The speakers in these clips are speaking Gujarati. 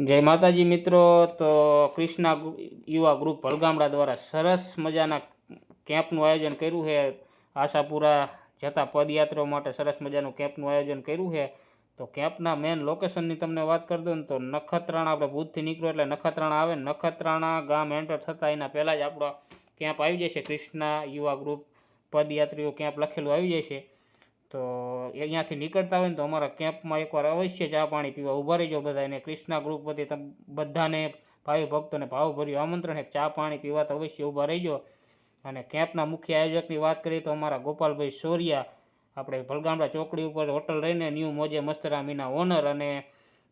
જય માતાજી મિત્રો, તો કૃષ્ણા યુવા ગ્રુપ ભલગામડા દ્વારા સરસ મજાના કેમ્પનું આયોજન કર્યું છે. આશાપુરા જતા પદયાત્રાઓ માટે સરસ મજાનું કેમ્પનું આયોજન કર્યું છે. તો કેમ્પના મેન લોકેશનની તમને વાત કરી દઉં તો નખત્રાણા, આપણે ભૂજથી નીકળો એટલે નખત્રાણા આવે. નખત્રાણા ગામ એન્ટર થતાં એના પહેલાં જ આપણો કેમ્પ આવી જશે. કૃષ્ણા યુવા ગ્રુપ પદયાત્રીઓ કેમ્પ લખેલું આવી જશે. તો અહીંયાથી નીકળતા હોય ને તો અમારા કેમ્પમાં એકવાર અવશ્ય ચા પાણી પીવા. ઊભા રહીજો બધા એને ક્રિષ્ના ગ્રુપ વતી બધાને ભાઈ ભક્તોને ભાવભર્યું આમંત્રણ, એક ચા પાણી પીવા તો અવશ્ય ઊભા રહીજો. અને કેમ્પના મુખ્ય આયોજકની વાત કરીએ તો અમારા ગોપાલભાઈ સોરિયા, આપણે ભલગામડા ચોકડી ઉપર હોટલ રહીને ન્યૂ મોજે મસ્તરામીના ઓનર અને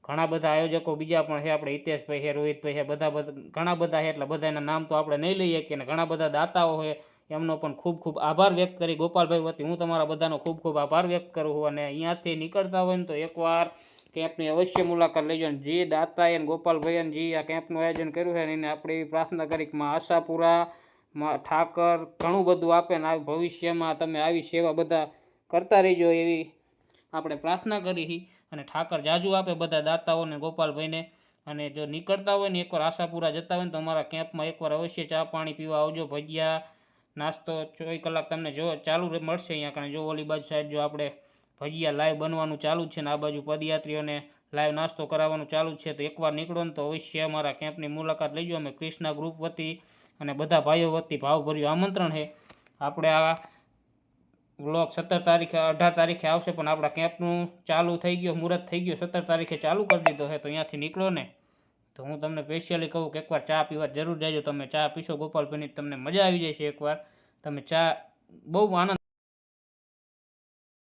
ઘણા બધા આયોજકો બીજા પણ છે. આપણે હિતેશભાઈ છે, રોહિતભાઈ છે, બધા બધા, ઘણા બધા છે. એટલે બધાના નામ તો આપણે નહીં લઈએ કે ઘણા બધા દાતાઓ છે. એમનો પણ ખૂબ ખૂબ આભાર વ્યક્ત કરી. ગોપાલભાઈ વતી, હું તમારા બધાનો ખૂબ ખૂબ આભાર વ્યક્ત કરું છું અને અહીંયાથી નીકળતા હોય ને તો એકવાર કેમ્પની અવશ્ય મુલાકાત લેજો અને જે દાતાએ અને ગોપાલભાઈ અને જે આ કેમ્પનું આયોજન કર્યું છે એને આપણે એવી પ્રાર્થના કરી કે માં આશાપુરા, માં ઠાકર ઘણું બધું આપે ને આ ભવિષ્યમાં તમે આવી સેવા બધા કરતા રહીજો એવી આપણે પ્રાર્થના કરી અને ઠાકર જાજુ આપે બધા દાતાઓને, ગોપાલભાઈને. અને જો નીકળતા હોય ને એકવાર આશાપુરા જતા હોય ને તો અમારા કેમ્પમાં એકવાર અવશ્ય ચા પાણી પીવા આવજો. ભજીયા નાસ્તો ચોવીસ કલાક તમને જો ચાલુ મળશે અહીંયા કારણ જો ઓલી બાજુ સાઈડ જો આપણે ભજીયા લાઈવ બનવાનું ચાલુ છે ને આ બાજુ પદયાત્રીઓને લાઈવ નાસ્તો કરાવવાનું ચાલુ છે, તો એકવાર નીકળો ને તો અવશ્ય અમારા કેમ્પની મુલાકાત લેજો. અમે ક્રિષ્ના ગ્રુપ વતી અને બધા ભાઈઓ વતી ભાવભર્યું આમંત્રણ છે. આપણે આ વ્લોગ સત્તર તારીખે અઢાર તારીખે આવશે, પણ આપણા કેમ્પનું ચાલુ થઈ ગયો, મુહૂર્ત થઈ ગયો, સત્તર તારીખે ચાલુ કરી દીધો છે. તો અહીંયાથી નીકળો ને તો હું તમને સ્પેશિયલી કહું કે એકવાર ચા પીવા જરૂર જાજો. તમે ચા પીશો ગોપાલ ગોપાલભાઈની તમને મજા આવી જશે એકવાર. તમે ચા બહુ આનંદ